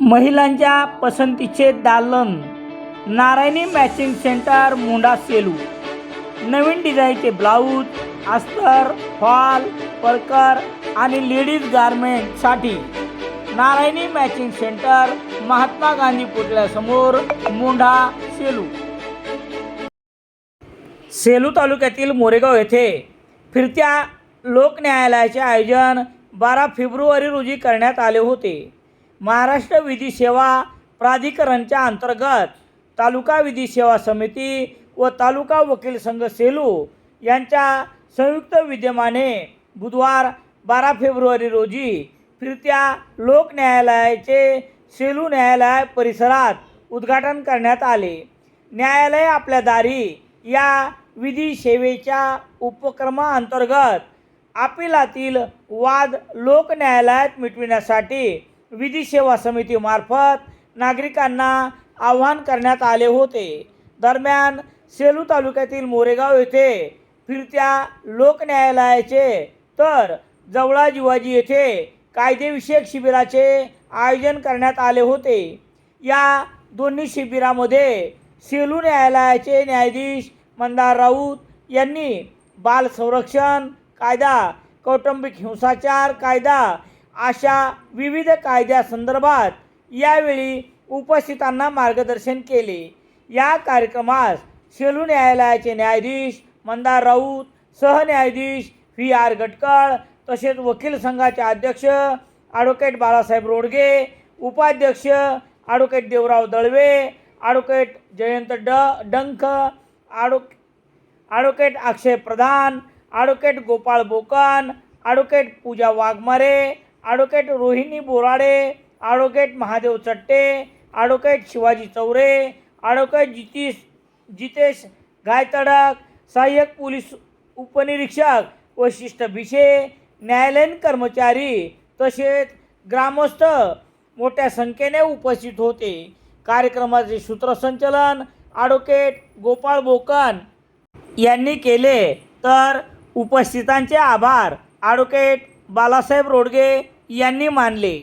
महिलांच्या पसंतीचे दालन नारायणी मॅचिंग सेंटर मुंडा सेलू. नवीन डिझाईनचे ब्लाऊज अस्तर फॉल परकर आणि लेडीज गारमेंटसाठी नारायणी मॅचिंग सेंटर महात्मा गांधी पुतळ्यासमोर मुंढा सेलू. सेलू तालुक्यातील मोरेगाव येथे फिरत्या लोकन्यायालयाचे आयोजन बारा फेब्रुवारी रोजी करण्यात आले होते. महाराष्ट्र विधी सेवा प्राधिकरणच्या अंतर्गत तालुका विधी सेवा समिती व तालुका वकील संघ सेलू यांच्या संयुक्त विद्यमाने बुधवार बारा फेब्रुवारी रोजी फिरत्या लोक न्यायालयाचे सेलू न्यायालय परिसरात उद्घाटन करण्यात आले. न्यायालय आपल्या दारी या विधी सेवेच्या उपक्रमाअंतर्गत अपिलातील वाद लोक न्यायालयात मिटविण्यासाठी विधी सेवा समितीमार्फत नागरिकांना आवाहन करण्यात आले होते. दरम्यान सेलू तालुक्यातील मोरेगाव येथे फिरत्या लोकन्यायालयाचे तर जवळा जिवाजी येथे कायदेविषयक शिबिराचे आयोजन करण्यात आले होते. या दोन्ही शिबिरामध्ये सेलू न्यायालयाचे न्यायाधीश मंदार राऊत यांनी बाल संरक्षण कायदा कौटुंबिक हिंसाचार कायदा अशा विविध कायद्यासंदर्भात यावेळी उपस्थितांना मार्गदर्शन केले. या कार्यक्रमास सेलू न्यायालयाचे न्यायाधीश मंदार राऊत सहन्यायाधीश व्ही आर गटकळ तसेच वकील संघाचे अध्यक्ष ॲडव्होकेट बाळासाहेब रोडगे उपाध्यक्ष ॲडव्होकेट देवराव दळवे ॲडव्होकेट जयंत ड Dankh ॲडो advocate Akshay Pradhan advocate Gopal Bokan advocate Pooja Waghmare advocate Rohini Borade advocate Mahadev Chatte advocate Shivaji Chaure advocate Jitish Jitesh Gaytadak सहाय्यक पोलीस उपनिरीक्षक वशिष्ठ भिशे न्यायालयीन कर्मचारी तसेच ग्रामस्थ मोठ्या संख्येने उपस्थित होते. कार्यक्रमाचे सूत्रसंचलन ॲडव्होकेट गोपाळ बोकन यांनी केले. तर उपस्थितांचे आभार. ॲडव्होकेट बालासाहेब रोडगे यांनी मानले.